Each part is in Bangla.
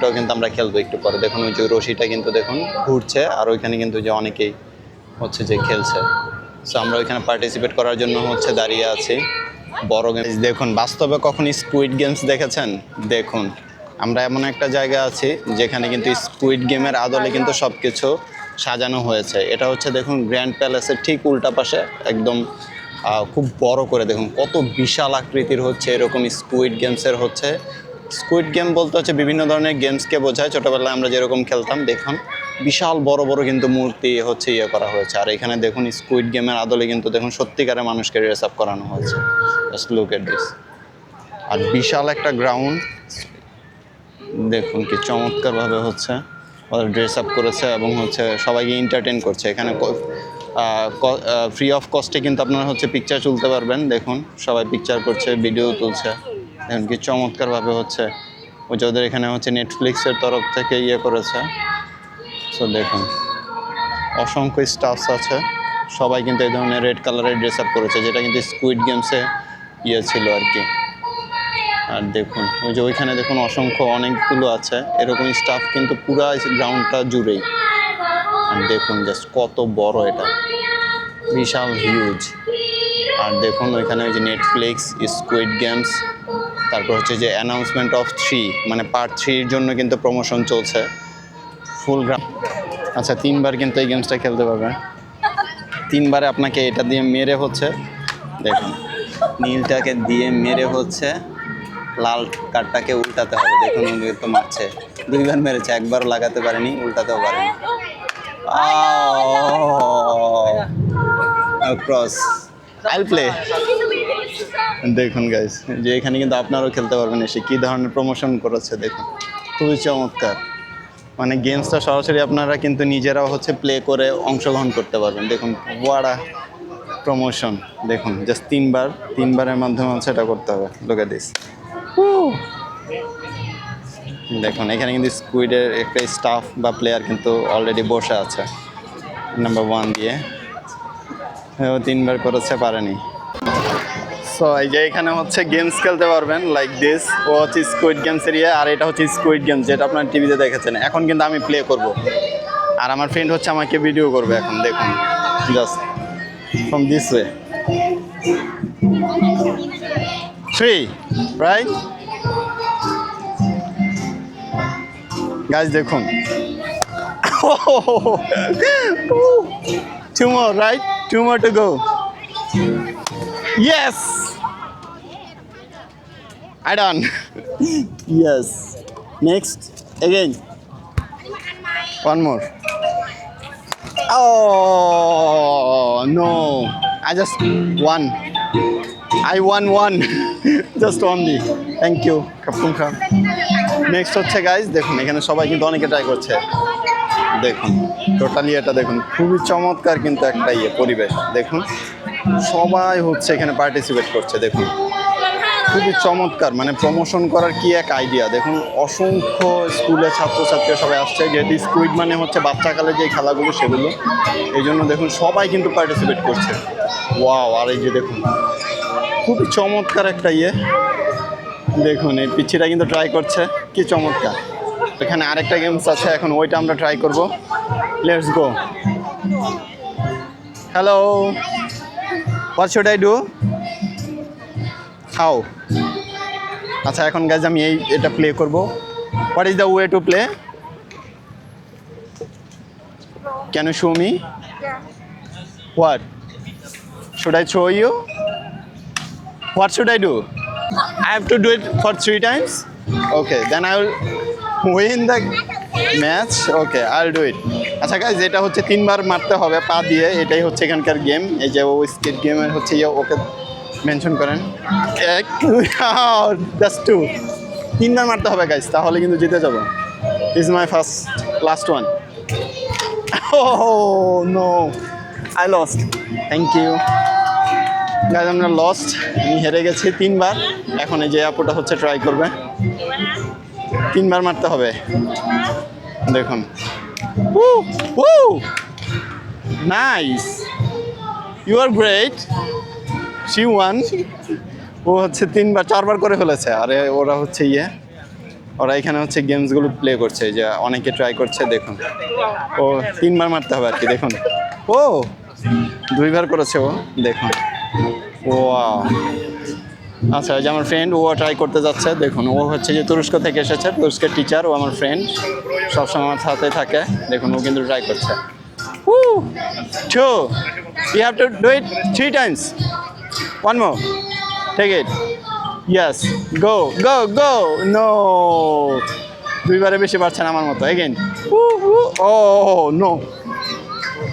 গেমটাও কিন্তু আমরা খেলব একটু পরে। দেখুন, ওই যে রশিটা কিন্তু দেখুন ঘুরছে, আর ওইখানে কিন্তু যে অনেকেই হচ্ছে যে খেলছে। সো আমরা ওইখানে পার্টিসিপেট করার জন্য হচ্ছে দাঁড়িয়ে আছি। বড় গেম দেখুন, বাস্তবে কখন স্কুইড গেমস দেখেছেন? দেখুন, আমরা এমন একটা জায়গা আছি যেখানে কিন্তু স্কুইড গেমের আদলে কিন্তু সব কিছু সাজানো হয়েছে। এটা হচ্ছে দেখুন গ্র্যান্ড প্যালেসের ঠিক উল্টা পাশে একদম খুব বড় করে দেখুন, কত বিশাল আকৃতির হচ্ছে এরকম স্কুইড গেমসের হচ্ছে। স্কুইড গেম বলতে হচ্ছে বিভিন্ন ধরনের গেমসকে বোঝায়। ছোটোবেলায় আমরা যেরকম খেলতাম দেখুন বিশাল বড় বড় কিন্তু মূর্তি হচ্ছে ইয়ে করা হয়েছে। আর এখানে দেখুন স্কুইড গেমের আদলে কিন্তু দেখুন সত্যিকারে মানুষকে ড্রেস আপ করানো হয়েছে। লুক এট দিস আর বিশাল একটা গ্রাউন্ড দেখুন কি চমৎকারভাবে হচ্ছে। ওরা ড্রেস আপ করেছে এবং হচ্ছে সবাইকে এন্টারটেন করছে। এখানে ফ্রি অফ কস্টে কিন্তু আপনারা হচ্ছে পিকচার তুলতে পারবেন। দেখুন, সবাই পিকচার করছে ভিডিও তুলছে। দেখুন কি চমৎকারভাবে হচ্ছে ওই যে ওদের এখানে হচ্ছে নেটফ্লিক্সের তরফ থেকে ইয়ে করেছে। সো দেখুন, অসংখ্য স্টাফস আছে। সবাই কিন্তু এই ধরনের রেড কালারের ড্রেস আপ করেছে, যেটা কিন্তু স্কুইড গেমসে ইয়ে ছিল আর কি আর দেখুন, ওই যে ওইখানে দেখুন অসংখ্য অনেকগুলো আছে। এরকম স্টাফ কিন্তু পুরো গ্রাউন্ডটা জুড়েই। আর দেখুন জাস্ট কত বড় এটা। বিশাল হিউজ আর দেখুন, ওইখানে ওই যে নেটফ্লিক্স স্কুইড গেমস তারপর হচ্ছে যে অ্যানাউন্সমেন্ট অফ থ্রি মানে পার্ট থ্রির জন্য কিন্তু প্রমোশন চলছে। ফুল গ্রাম আচ্ছা তিনবার কিন্তু এই গেমসটা খেলতে পারবেন তিনবারে আপনাকে এটা দিয়ে মেরে হচ্ছে। দেখুন, নীলটাকে দিয়ে মেরে হচ্ছে। লাল কার্ডটাকে উল্টাতে হবে। দেখুন তো মারছে। দুইবার মেরেছে, একবারও লাগাতে পারেনি, উল্টাতেও পারেনি। ক্রস আইল প্লে দেখুন গাইস যে এখানে কিন্তু আপনারাও খেলতে পারবেন এসে কী ধরনের প্রমোশন করেছে দেখুন। খুবই চমৎকার। মানে গেমসটা সরাসরি আপনারা কিন্তু নিজেরাও হচ্ছে প্লে করে অংশগ্রহণ করতে পারবেন। দেখুন ওয়াড়া প্রমোশন দেখুন জাস্ট তিনবার, তিনবারের মাধ্যমে হচ্ছে এটা করতে হবে। লোকে দিস দেখুন, এখানে কিন্তু স্কুইডের একটা স্টাফ বা প্লেয়ার কিন্তু অলরেডি বসে আছে। নাম্বার ওয়ান দিয়ে। তিনবার করেছে, পারেনি। সো এই যে এখানে হচ্ছে গেমস খেলতে পারবেন লাইক দিস ও হচ্ছে স্কুইড গেমস এরিয়া আর এটা হচ্ছে স্কুইড গেমস যেটা আপনার টিভিতে দেখেছেন। এখন কিন্তু আমি প্লে করব। আর আমার ফ্রেন্ড হচ্ছে আমাকে ভিডিও করবে এখন, দেখুন। Just from this way three right গাছ দেখুন। Two more, right? Two more to yes! I done yes. Next again. One more. Oh no. I just won. I won one. Just only. Thank you খাম নেক্সট হচ্ছে গাইজ দেখুন এখানে সবাই কিন্তু অনেকে ট্রাই করছে। দেখুন টোটালি এটা দেখুন খুবই চমৎকার কিন্তু একটা ইয়ে পরিবেশ। দেখুন সবাই হচ্ছে এখানে পার্টিসিপেট করছে দেখুন। খুবই চমৎকার মানে প্রমোশন করার কি এক আইডিয়া দেখুন অসংখ্য স্কুলের ছাত্রছাত্রীরা সবাই আসছে যেহেতু স্কুইড মানে হচ্ছে বাচ্চাকালে যে খেলাগুলো সেগুলো। এই জন্য দেখুন সবাই কিন্তু পার্টিসিপেট করছে। ওয়াও আর এই যে দেখুন খুবই চমৎকার একটা ইয়ে। দেখুন এই পিচ্ছিটা কিন্তু ট্রাই করছে কি চমৎকার। এখানে আরেকটা গেমস আছে এখন ওইটা আমরা ট্রাই করব। Let's go hello what should I do how আচ্ছা এখন গাইজ আমি এই এটা প্লে করব। What is the way to play can you show me what should I show you what should I do I have to do it for three times? Okay, then I will win the match. Okay, I'll do it আচ্ছা গাইজ এটা হচ্ছে তিনবার মারতে হবে পা দিয়ে। এটাই হচ্ছে এখানকার গেম এই যে ও স্কেট গেমের হচ্ছে ইয়ে ওকে মেনশন করেন। এক জাস্ট টু তিনবার মারতে হবে গাইজ তাহলে কিন্তু জিতে যাব। Is my first last one Oh no, I lost. Thank you. Guys আমরা লস্ট আমি হেরে গেছি তিনবার। এখন এই যে আপুটা হচ্ছে ট্রাই করবে। তিনবার মারতে হবে। দেখুন। Nice you are great see one, ও হচ্ছে তিনবার, চারবার করে ফেলেছে। আরে, ওরা হচ্ছে ইয়ে। ওরা এখানে হচ্ছে গেমসগুলো প্লে করছে যে অনেকে ট্রাই করছে, দেখুন। ও তিনবার মারতে হবে আর কি, দেখুন। ও, দুইবার করেছে ও, দেখুন। ও আচ্ছা যে আমার ফ্রেন্ড ও ট্রাই করতে যাচ্ছে, দেখুন। ও হচ্ছে যে তুরস্ক থেকে এসেছে, তুরস্কের টিচার ও আমার ফ্রেন্ড সবসময় আমার সাথে থাকে, দেখুন, ও কিন্তু ট্রাই করছে। Woo! Two. You have to do it three times. One more. Take it. Yes. Go. Go. Go. No. দুইবারে বেশি পারছেন আমার মতো again oh no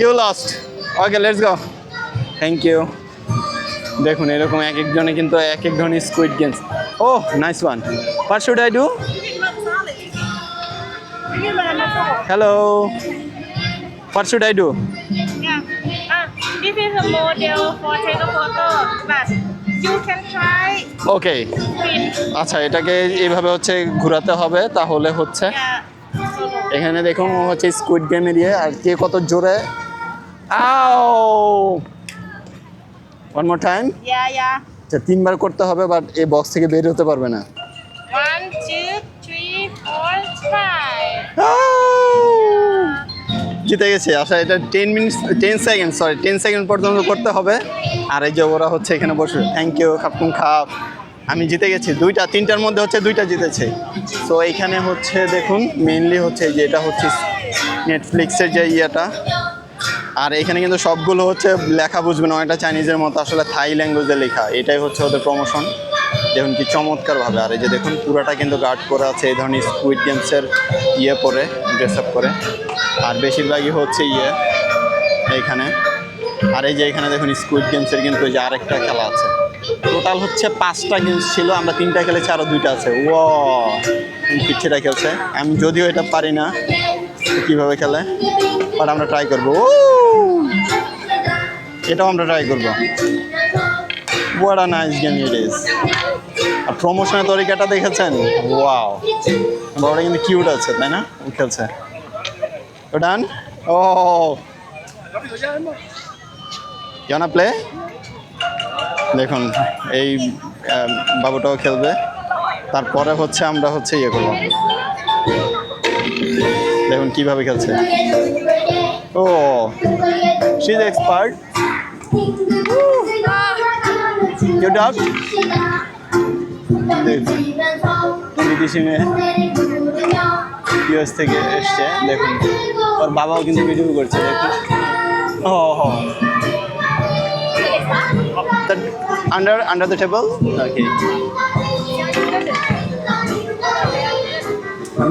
you last okay let's go thank you দেখুন, এরকম এক একজনে কিন্তু এক এক ধরনের squid games oh nice one what should I do hello what should I do model for take a photo, but you can try. Okay আচ্ছা এটাকে এইভাবে হচ্ছে ঘোরাতে হবে তাহলে হচ্ছে এখানে দেখুন হচ্ছে স্কুইড গেমের ইয়ে আর কে কত জোরে। আও one more time Yeah, yeah. আচ্ছা তিনবার করতে হবে বাট এই বক্স থেকে বের হতে পারবে না। One, two, three, four, five. জিতে গেছে। আসলে এটা ten minutes ten second sorry ten second পর্যন্ত করতে হবে। আর এই যে ওরা হচ্ছে এখানে বসে থ্যাংক ইউ খাপকুম খাপ আমি জিতে গেছি। দুইটা, তিনটার মধ্যে হচ্ছে দুইটা জিতেছে। সো এইখানে হচ্ছে দেখুন মেইনলি হচ্ছে যে এটা হচ্ছে নেটফ্লিক্সের যে ইয়েটা। আর এখানে কিন্তু সবগুলো হচ্ছে লেখা বুঝবে না, অনেকটা চাইনিজের মতো। আসলে থাই ল্যাঙ্গুয়েজে লেখা, এটাই হচ্ছে ওদের প্রমোশন দেখুন কি চমৎকারভাবে। আর এই যে দেখুন, পুরাটা কিন্তু গার্ড করে আছে এই ধরনের স্কুইড গেমসের ইয়ে পরে। ড্রেস আপ করে। আর বেশিরভাগই হচ্ছে ইয়ে এইখানে। আর এই যে এখানে দেখুন স্কুইড গেমসের কিন্তু যে আরেকটা খেলা আছে। টোটাল হচ্ছে পাঁচটা গেমস ছিল, আমরা তিনটা খেলেছি আরও দুইটা আছে। ও পিচ্ছিটা খেলছে। আমি যদিও এটা পারি না, কীভাবে খেলে বাট আমরা ট্রাই করব। এটাও আমরা ট্রাই করব। What a nice game it is. আর প্রমোশনের তরিকাটা দেখেছেন? ওয়াও বড়টা কিন্তু কিউট আছে, তাই না? ও খেলছে। ও ডান। ও। কেনা প্লে দেখুন এই বাবুটাও খেলবে। তারপরে হচ্ছে আমরা হচ্ছে ইয়ে করব। দেখুন কীভাবে খেলছে। ও she is expert you duck বিদেশি মেয়ে ইউএস থেকে এসছে দেখুন। ওর বাবাও কিন্তু ভিডিও করছে দেখুন। ও হো under under the table okay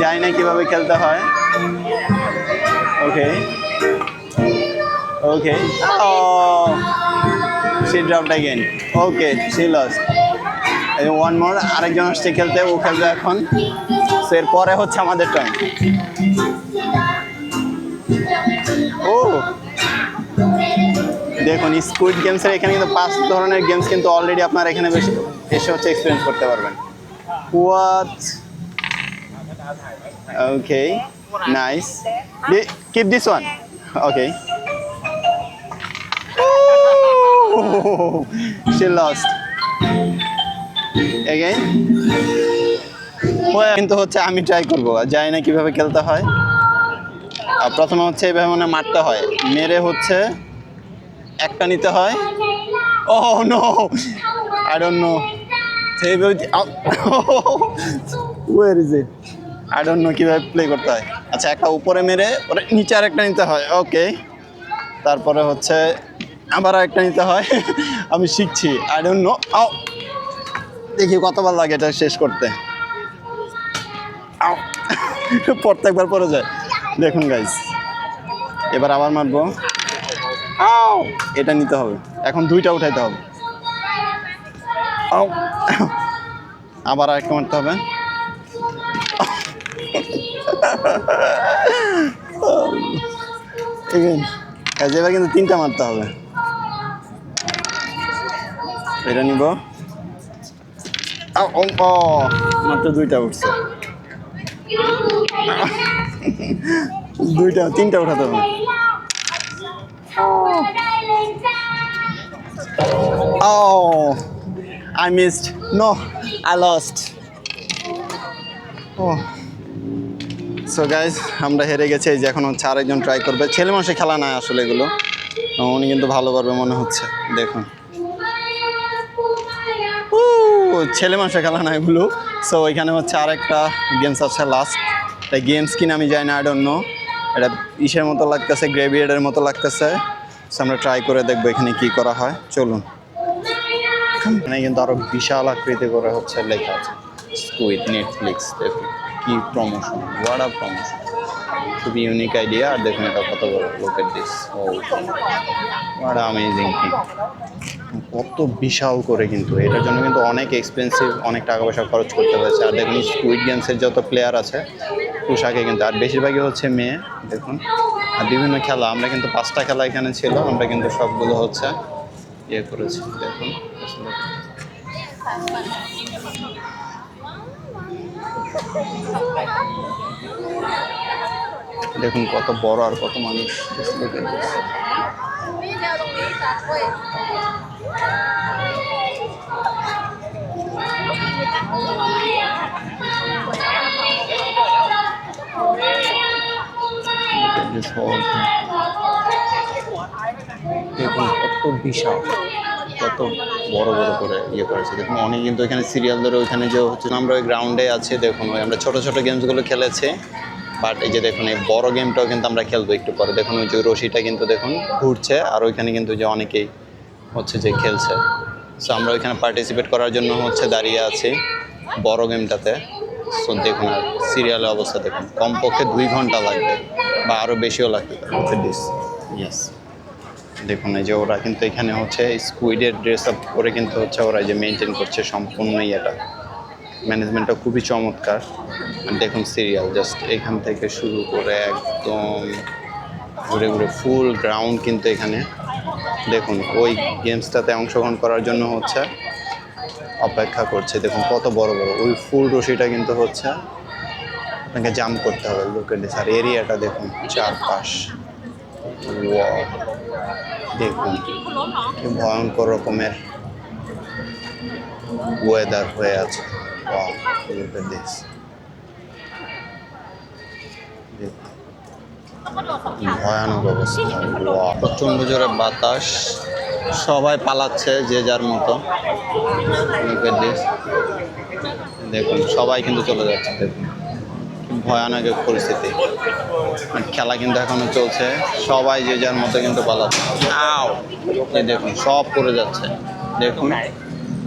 জানি না কীভাবে খেলতে হয়। Okay okay oh she dropped again okay she loss one more আরেকজন আসছে খেলতে ও খেলবে এখন। এরপরে হচ্ছে আমাদের টাইম ও! দেখুন স্কুইড গেমসের এখানে কিন্তু পাঁচ ধরনের গেমস কিন্তু অলরেডি আপনার এখানে বেশি এসে হচ্ছে এক্সপিরিয়েন্স করতে পারবেন। What okay nice keep this one okay lost. Again? Well, কিন্তু হচ্ছে আমি ট্রাই করব জানি না কীভাবে খেলতে হয়। আর প্রথমে হচ্ছে এইভাবে মানে মারতে হয়। মেরে হচ্ছে একটা নিতে হয়। Oh no I don't know সেইভাবে কীভাবে প্লে করতে হয়। আচ্ছা একটা উপরে মেরে, ওরে নিচে আর একটা নিতে হয়। ওকে তারপরে হচ্ছে আবার একটা নিতে হয়। আমি শিখছি। আই ডোন্ট আও দেখি কতবার লাগে এটা শেষ করতে। প্রত্যেকবার পরে যায়। দেখুন গাইস এবার আবার মারবো। আও, এটা নিতে হবে। এখন দুইটা উঠাইতে হবে। আও। আবার আরেকটা মারতে হবে। এবার কিন্তু তিনটা মারতে হবে। এটা নিব। মাত্র দুইটা উঠছে। দুইটা তিনটা উঠাতে হবে। Oh, I missed. No, I lost. Oh so guys আমরা হেরে গেছি। এই যে এখন হচ্ছে আরেকজন ট্রাই করবে। ছেলে মানুষের খেলা নাই আসলে এগুলো। উনি কিন্তু ভালো পারবে মনে হচ্ছে। দেখুন। ছেলে মানুষের খেলা না এগুলো। সো এখানে হচ্ছে আর একটা গেমস আছে লাস্ট তাই গেমস কিনা আমি যাই না আই ডোন্ট নো এটা ইসের মতো লাগতেছে গ্রেভিয়েডের মতো লাগতেছে। সো আমরা ট্রাই করে দেখব এখানে কি করা হয়। চলুন। এখানে কিন্তু আরও বিশাল আকৃতি করে হচ্ছে লেখা আছে। স্কুইড নেটফ্লিক্স কি প্রমোশন ওয়াট আ প্রমোশন খুবই ইউনিক আইডিয়া আর দেখুন এটা কত বড় লোকের দিস ও আমেজিং থিং কত বিশাল করে কিন্তু। এটার জন্য কিন্তু অনেক এক্সপেন্সিভ অনেক টাকা পয়সা খরচ করতে হয়েছে। আর দেখুন স্কুইড গেমসের যত প্লেয়ার আছে, পোশাকে কিন্তু। আর বেশিরভাগই হচ্ছে মেয়ে, দেখুন। আর বিভিন্ন খেলা, আমরা কিন্তু পাঁচটা খেলা এখানে ছিল, আমরা কিন্তু সবগুলো হচ্ছে ইয়ে করেছি, দেখুন। দেখুন, কত বড় আর কত মানুষ. দেখুন, কত বিশাল, কত বড় বড় করে ইয়ে করেছে। দেখুন, অনেক কিন্তু এখানে সিরিয়াল ধরে ওইখানে যে হচ্ছে, আমরা ওই গ্রাউন্ডে আছে, দেখুন, ওই আমরা ছোট ছোট গেমসগুলো খেলেছি। বাট এই যে দেখুন এই বড় গেমটাও কিন্তু আমরা খেলব একটু পরে। দেখুন ওই যে রশিটা কিন্তু দেখুন ঘুরছে আর ওইখানে কিন্তু যে অনেকেই হচ্ছে যে খেলছে। সো আমরা ওইখানে পার্টিসিপেট করার জন্য হচ্ছে দাঁড়িয়ে আছি বড় গেমটাতে সো দেখুন আর সিরিয়ালের অবস্থা দেখুন। কমপক্ষে দুই ঘণ্টা লাগবে বা আরও বেশিও লাগবে দিস ইয়েস দেখুন এই যে ওরা কিন্তু এখানে হচ্ছে স্কুইডের ড্রেস আপ করে কিন্তু হচ্ছে ওরা যে মেনটেন করছে সম্পূর্ণ ইয়েটা। ম্যানেজমেন্টটা খুবই চমৎকার। দেখুন সিরিয়াল জাস্ট এখান থেকে শুরু করে একদম ঘুরে ঘুরে ফুল গ্রাউন্ড কিন্তু এখানে। দেখুন, ওই গেমসটাতে অংশগ্রহণ করার জন্য হচ্ছে অপেক্ষা করছে। দেখুন কত বড় বড়, ওই ফুল রশিটা কিন্তু হচ্ছে আপনাকে জাম করতে হবে। লোকের আর এরিয়াটা দেখুন, চারপাশ। দেখুন ভয়ঙ্কর রকমের ওয়েদার হয়ে আছে। Wow, look at this. ভয়ানক জোরে বাতাস। সবাই পালাচ্ছে যে যার মতো। দেখুন সবাই কিন্তু চলে যাচ্ছে দেখুন। ভয়ানক পরিস্থিতি। খেলা কিন্তু এখনও চলছে। সবাই যে যার মতো কিন্তু পালাচ্ছে। দেখুন সব পড়ে যাচ্ছে। দেখুন।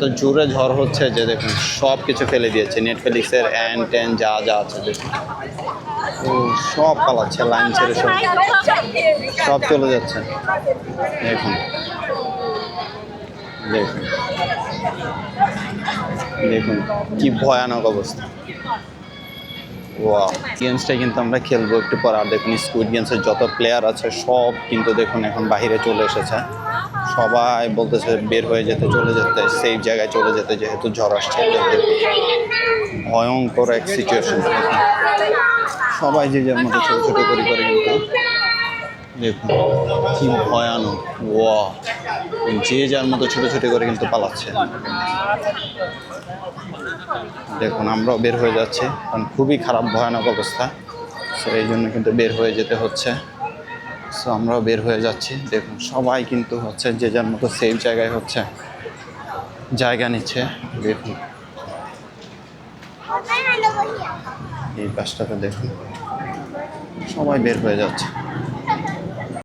তো জোরে ঝড় হচ্ছে যে দেখুন, সব কিছু ফেলে দিয়েছে। নেটফ্লিক্সের অ্যান ট্যান যা যা আছে, দেখুন। সব পালাচ্ছে, লাইন ছেড়ে সব। সব চলে যাচ্ছে। দেখুন। দেখুন। দেখুন, কি ভয়ানক অবস্থা। গেমসটা কিন্তু আমরা খেলব একটু পর। আর দেখুন স্কুইড গেমসের যত প্লেয়ার আছে, সব কিন্তু দেখুন এখন বাইরে চলে এসেছে। সবাই বলতেছে বের হয়ে যেতে, চলে যেতে সেফ জায়গায় চলে যেতে যেহেতু ঝড় আসছে ভয়ঙ্কর এক সিচুয়েশন সবাই যে যার মতো ছোটো ছোটো করে করে কিন্তু দেখুন, কি ভয়ানক। ওয়া যে যার মতো ছোটো ছোটো করে কিন্তু পালাচ্ছে। দেখুন, আমরাও বের হয়ে যাচ্ছি। কারণ খুবই খারাপ, ভয়ানক অবস্থা। সো এই জন্য কিন্তু বের হয়ে যেতে হচ্ছে। সো আমরাও বের হয়ে যাচ্ছি। দেখুন, সবাই কিন্তু হচ্ছে যে যার মতো সেফ জায়গায় হচ্ছে জায়গা নিচ্ছে। দেখুন। এই পাশটাতে দেখুন। সবাই বের হয়ে যাচ্ছে।